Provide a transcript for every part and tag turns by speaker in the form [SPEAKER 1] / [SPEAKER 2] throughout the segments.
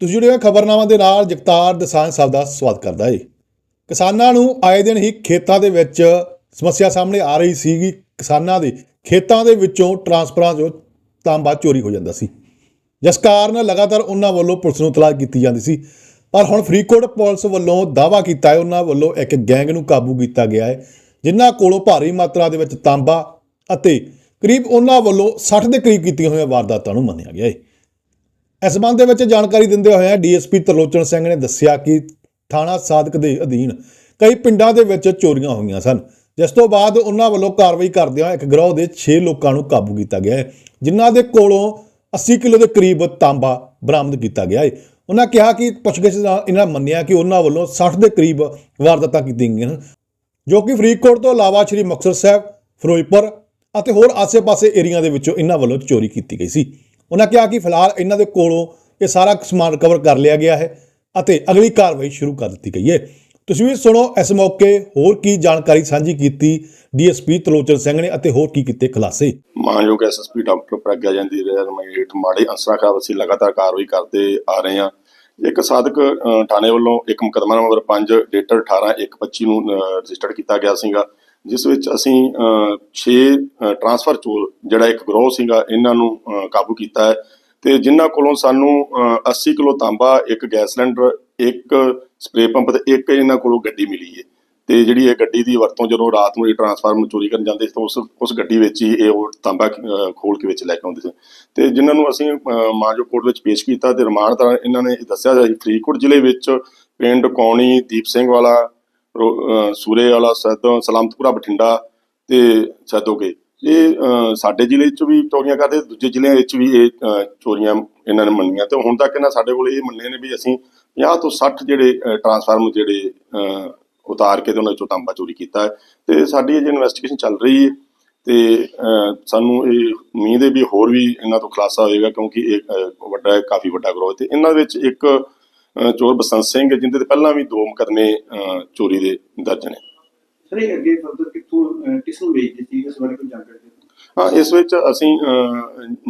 [SPEAKER 1] ਤੁਸੀਂ ਜੁੜੇ ਹੋ ਖਬਰਨਾਮਾ ਦੇ ਨਾਲ ਜਗਤਾਰ ਦਸਾਂਝ ਸਾਹਿਬ ਦਾ ਸਵਾਗਤ ਕਰਦਾ ਏ ਕਿਸਾਨਾਂ ਨੂੰ ਆਏ ਦਿਨ ਹੀ ਖੇਤਾਂ ਦੇ ਵਿੱਚ ਸਮੱਸਿਆ ਸਾਹਮਣੇ ਆ ਰਹੀ ਸੀਗੀ। ਕਿਸਾਨਾਂ ਦੇ ਖੇਤਾਂ ਦੇ ਵਿੱਚੋਂ ਟਰਾਂਸਫਰਾਂ ਜੋ ਤਾਂਬਾ ਚੋਰੀ ਹੋ ਜਾਂਦਾ ਸੀ। ਜਿਸ ਕਾਰਨ ਲਗਾਤਾਰ ਉਹਨਾਂ ਵੱਲੋਂ ਪੁਲਿਸ ਨੂੰ ਤਲਾਸ਼ ਕੀਤੀ ਜਾਂਦੀ ਸੀ। ਪਰ ਹੁਣ ਫਰੀਦਕੋਟ ਪੁਲਿਸ ਵੱਲੋਂ ਦਾਅਵਾ ਕੀਤਾ ਹੈ, ਉਹਨਾਂ ਵੱਲੋਂ ਇੱਕ ਗੈਂਗ ਨੂੰ ਕਾਬੂ ਕੀਤਾ ਗਿਆ ਹੈ, ਜਿਨ੍ਹਾਂ ਕੋਲੋਂ ਭਾਰੀ ਮਾਤਰਾ ਦੇ ਵਿੱਚ ਤਾਂਬਾ ਅਤੇ ਕਰੀਬ ਉਹਨਾਂ ਵੱਲੋਂ 60 ਦੇ ਕਰੀਬ ਕੀਤੀਆਂ ਹੋਈਆਂ ਵਾਰਦਾਤਾਂ ਨੂੰ ਮੰਨਿਆ ਗਿਆ ਹੈ। ਇਸ ਸੰਬੰਧ ਦੇ ਵਿੱਚ ਜਾਣਕਾਰੀ ਦਿੰਦੇ ਹੋਏ ਡੀਐਸਪੀ ਤਰਲੋਚਨ ਸਿੰਘ ਨੇ ਦੱਸਿਆ ਕਿ ਥਾਣਾ ਸਾਦਕ ਦੇ ਅਧੀਨ ਕਈ ਪਿੰਡਾਂ ਦੇ ਵਿੱਚ ਚੋਰੀਆਂ ਹੋਈਆਂ ਸਨ। ਜਿਸ ਤੋਂ ਬਾਅਦ ਉਹਨਾਂ ਵੱਲੋਂ ਕਾਰਵਾਈ ਕਰਦਿਆਂ ਇੱਕ ਗਰੋਹ ਦੇ 6 ਲੋਕਾਂ ਨੂੰ ਕਾਬੂ ਕੀਤਾ ਗਿਆ ਹੈ, ਜਿਨ੍ਹਾਂ ਦੇ ਕੋਲੋਂ 80 ਕਿਲੋ ਦੇ ਕਰੀਬ ਤਾਂਬਾ ਬਰਾਮਦ ਕੀਤਾ ਗਿਆ ਹੈ। ਉਹਨਾਂ ਕਿਹਾ ਕਿ ਪੁੱਛਗਿੱਛ ਨਾਲ ਇਹਨਾਂ ਮੰਨਿਆ ਕਿ ਉਹਨਾਂ ਵੱਲੋਂ 60 ਦੇ ਕਰੀਬ ਵਾਰਦਾਤਾਂ ਕੀਤੀਆਂ ਗਈਆਂ ਹਨ, ਜੋ ਕਿ ਫਰੀਦਕੋਟ ਤੋਂ ਇਲਾਵਾ ਸ਼੍ਰੀ ਮੁਕਤਸਰ ਸਾਹਿਬ, ਫਿਰੋਜ਼ਪੁਰ ਅਤੇ ਹੋਰ ਆਸੇ-ਪਾਸੇ ਏਰੀਆ ਦੇ ਵਿੱਚੋਂ ਇਹਨਾਂ ਵੱਲੋਂ ਚੋਰੀ ਕੀਤੀ ਗਈ ਸੀ। ਉਹਨਾਂ ਕਿਹਾ ਕਿ ਫਿਲਹਾਲ ਇਹਨਾਂ ਦੇ ਕੋਲੋਂ ਇਹ ਸਾਰਾ ਸਮਾਨ ਰਿਕਵਰ ਕਰ ਲਿਆ ਗਿਆ ਹੈ ਅਤੇ ਅਗਲੀ ਕਾਰਵਾਈ ਸ਼ੁਰੂ ਕਰ ਦਿੱਤੀ ਗਈ ਹੈ। ਤੁਸੀਂ ਸੁਣੋ, ਇਸ ਮੌਕੇ ਹੋਰ ਕੀ ਜਾਣਕਾਰੀ ਸਾਂਝੀ ਕੀਤੀ ਡੀਐਸਪੀ ਤਲੋਚਨ ਸਿੰਘ ਨੇ ਅਤੇ ਹੋਰ ਕੀ ਕੀਤੇ ਖੁਲਾਸੇ।
[SPEAKER 2] ਮਾਨਯੋਗ ਐਸਐਸਪੀ ਡਾਕਟਰ ਪ੍ਰਗਿਆ ਜਾਂਦੀ ਰਮੇਟ ਮਾੜੇ ਅੰਸਰਾਂ ਖਿਲਾਫ ਅਸੀਂ ਲਗਾਤਾਰ ਕਾਰਵਾਈ ਕਰਦੇ ਆ ਰਹੇ ਹਾਂ। ਇੱਕ ਸਾਧਕ ਥਾਣੇ ਵੱਲੋਂ ਇੱਕ ਮੁਕਦਮਾ ਨੰਬਰ 5 ਡੇਟਰ 18 125 ਨੂੰ ਰਜਿਸਟਰਡ ਕੀਤਾ ਗਿਆ ਸੀਗਾ। ਜਿਸ ਵਿੱਚ ਅਸੀਂ 6 ਟਰਾਂਸਫਰ ਚੋਰ ਜਿਹੜਾ ਇੱਕ ਗਰੋਹ ਸੀਗਾ ਇਹਨਾਂ ਨੂੰ ਕਾਬੂ ਕੀਤਾ ਹੈ। ਤੇ ਜਿਨ੍ਹਾਂ ਕੋਲੋਂ ਸਾਨੂੰ ਅ, 80 ਕਿਲੋ ਤਾਂਬਾ ਇੱਕ ਗੈਸ ਸਿਲੰਡਰ ਇੱਕ ਸਪਰੇ ਪੰਪ ਤੇ ਇੱਕ ਇਹਨਾਂ ਕੋਲੋਂ ਗੱਡੀ ਮਿਲੀ ਹੈ ਤੇ ਜਿਹੜੀ ਇਹ ਗੱਡੀ ਦੀ ਵਰਤੋਂ ਜਦੋਂ ਰਾਤ ਨੂੰ ਇਹ ਟਰਾਂਸਫਾਰਮਰ ਚੋਰੀ ਕਰਨ ਜਾਂਦੇ ਸੀ ਤਾਂ ਉਸ ਉਸ ਗੱਡੀ ਵਿੱਚ ਹੀ ਇਹ ਉਹ ਤਾਂਬਾ ਅ, ਖੋਲ ਕੇ ਵਿੱਚ ਲੈ ਕੇ ਆਉਂਦੇ ਸੀ। ਤੇ ਜਿਨ੍ਹਾਂ ਨੂੰ ਅਸੀਂ ਮਾਜੋ ਕੋਰਟ ਵਿੱਚ ਪੇਸ਼ ਕੀਤਾ ਤੇ ਰਿਮਾਂਡ ਦਾ ਇਹਨਾਂ ਨੇ ਦੱਸਿਆ ਜੀ ਫਰੀਦਕੋਟ ਜ਼ਿਲ੍ਹੇ ਵਿੱਚ ਪਿੰਡ ਕੌਣੀ ਦੀਪ ਸਿੰਘ ਵਾਲਾ ਸੂਰੇ ਵਾਲਾ ਸੈਦੋ, ਸਲਾਮਤਪੁਰਾ, ਬਠਿੰਡਾ ਤੇ ਸੈਦੋਗੇ ਇਹ ਸਾਡੇ ਜ਼ਿਲ੍ਹੇ 'ਚ ਵੀ ਚੋਰੀਆਂ ਕਰਦੇ, ਦੂਜੇ ਜ਼ਿਲ੍ਹਿਆਂ ਵਿੱਚ ਵੀ ਇਹ ਚੋਰੀਆਂ ਇਹਨਾਂ ਨੇ ਮੰਨੀਆਂ ਤੇ ਹੁਣ ਤੱਕ ਇਹਨਾਂ ਸਾਡੇ ਕੋਲ ਇਹ ਮੰਨੇ ਨੇ ਵੀ ਅਸੀਂ 50 ਤੋਂ 60 ਜਿਹੜੇ ਟਰਾਂਸਫਾਰਮਰ ਜਿਹੜੇ ਉਤਾਰ ਕੇ ਤੇ ਉਹਨਾਂ ਚੋਂ ਤਾਂਬਾ ਚੋਰੀ ਕੀਤਾ ਹੈ ਤੇ ਸਾਡੀ ਇਹ ਇਨਵੈਸਟੀਗੇਸ਼ਨ ਚੱਲ ਰਹੀ ਹੈ ਤੇ ਸਾਨੂੰ ਇਹ ਉਮੀਦ ਹੈ ਵੀ ਹੋਰ ਵੀ ਇਹਨਾਂ ਤੋਂ ਖੁਲਾਸਾ ਹੋਏਗਾ ਕਿਉਂਕਿ ਇਹ ਵੱਡਾ, ਕਾਫੀ ਵੱਡਾ ਗਰੋਹ ਤੇ ਇਹਨਾਂ ਵਿੱਚ ਇੱਕ ਚੋਰ ਬਸੰਤ ਸਿੰਘ ਹੈ, ਜਿਨ੍ਹਾਂ ਦੇ ਪਹਿਲਾਂ ਵੀ ਦੋ ਮੁਕੱਦਮੇ ਚੋਰੀ ਦੇ ਦਰਜ ਨੇ।
[SPEAKER 3] ਸਰ ਇਹ ਅੱਗੇ ਫਰਦਰ ਕਿੱਥੋਂ ਅਹ, ਕਿਸ ਨੂੰ ਵੇਚਦੀ ਸੀ? ਇਸ ਬਾਰੇ ਕੋਈ ਜਾਣਕਾਰੀ ਦਿਓ।
[SPEAKER 2] ਹਾਂ ਇਸ ਵਿੱਚ ਅਸੀਂ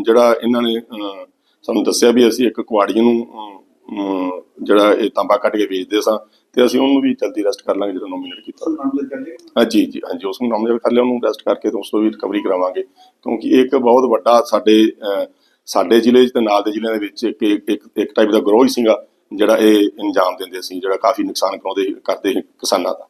[SPEAKER 2] ਜਿਹੜਾ ਇਹਨਾਂ ਨੇ ਸਾਨੂੰ ਦੱਸਿਆ ਵੀ ਅਸੀਂ ਇੱਕ ਕੁਆੜੀ ਨੂੰ ਜਿਹੜਾ ਇਹ ਤਾਂਬਾ ਕੱਢ ਕੇ ਵੇਚਦੇ ਸਾਂ ਤੇ ਅਸੀਂ ਉਹਨੂੰ ਵੀ ਜਲਦੀ ਅਰੈਸਟ ਕਰ ਲਾਂਗੇ ਜਦੋਂ ਨੋਮੀਨੇਟ ਕੀਤਾ। ਹਾਂ ਜੀ ਜੀ ਹਾਂਜੀ ਉਸ ਨੂੰ ਨਾਮਜ਼ਦ ਕਰ ਲਿਆ ਉਹਨੂੰ ਅਰੈਸਟ ਕਰਕੇ ਤੇ ਉਸ ਤੋਂ ਵੀ ਰਿਕਵਰੀ ਕਰਾਵਾਂਗੇ। ਕਿਉਂਕਿ ਇਹ ਇੱਕ ਬਹੁਤ ਵੱਡਾ ਸਾਡੇ ਸਾਡੇ ਜ਼ਿਲ੍ਹੇ ਤੇ ਨਾਲ ਦੇ ਜ਼ਿਲ੍ਹਿਆਂ ਦੇ ਵਿੱਚ ਇੱਕ ਇੱਕ ਇੱਕ ਟਾਈਪ ਦਾ ਗਰੋਹ ਹੀ ਸੀਗਾ। ਜਿਹੜਾ ਇਹ ਇੰਜਾਮ ਦਿੰਦੇ ਸੀ ਜਿਹੜਾ ਕਾਫੀ ਨੁਕਸਾਨ ਕਰਾਉਂਦੇ ਕਰਦੇ ਸੀ ਕਿਸਾਨਾਂ ਦਾ।